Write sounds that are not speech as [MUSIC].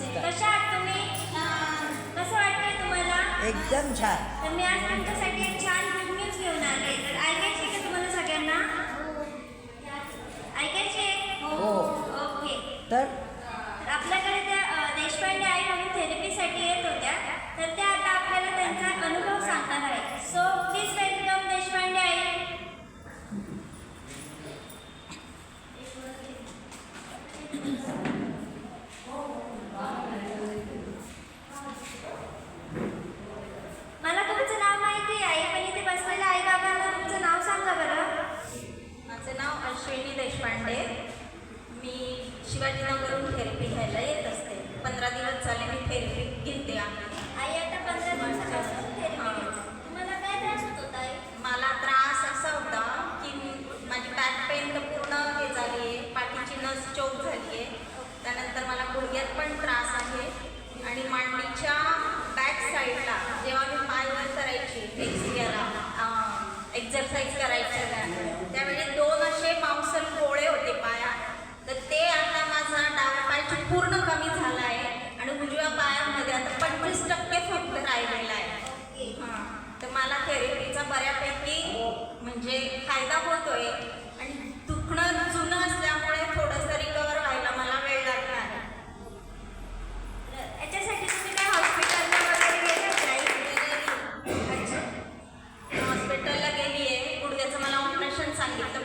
नमस्कार कशा आहात तुम्ही? कसं वाटतंय तुम्हाला? एकदम छान. तर मी आज तुमच्यासाठी एक छान गुड न्यूज घेऊन आले. तर ऐकायची का तुम्हाला सगळ्यांना? ऐकायची हो. ओके. तर? तर आपल्याकडे त्या अ, देशपांडे आई म्हणून थेरपीसाठी येत होत्या. तर त्या आता आपल्याला त्यांचा अनुभव सांगणार आहे सो प्लीज वेलकम देशपांडे आई [COUGHS] मला तुमचं नाव माहिती आहे पण इथे बसलेल्या आई बाबांना तुमचं नाव सांगा बरं माझं नाव अश्विनी देशपांडे मी शिवाजीनगरहून थेरपी घ्यायला येत असते पंधरा दिवस झाले मी थेरपी घेते आहे आई आता पंधरा दिवसापासून थेरपी. घेते. तुम्हाला काय त्रास होत होता आई? मला त्रास असा होता की माझी बॅक पेन तर पूर्ण हे झाली आहे पाठीची नस चोक झाली आहे त्यानंतर मला गुडघ्यात पण त्रास आहे. आणि मांडीच्या बॅक साईडला जेव्हा मी करायची एक्सियाला एक्झरसाईज करायची त्या- त्यावेळी दोन असे मांसल गोळे होते पायात. तर ते आता माझा पूर्ण कमी झाला आहे आणि उजव्या पायामध्ये आता पंचवीस टक्के फक्त राहिलेला आहे हां तर मला थेरपीचा बऱ्यापैकी म्हणजे फायदा होतोय आणि दुखणं जुनं असल्यामुळे थोडंसं रिकवर व्हायला मला वेळ लागणार आहे. याच्यासाठी तुम्ही काय हॉस्पिटलला वगैरे गेले हॉस्पिटलला गेली आहे गुडघ्याचं मला ऑपरेशन सांगितलं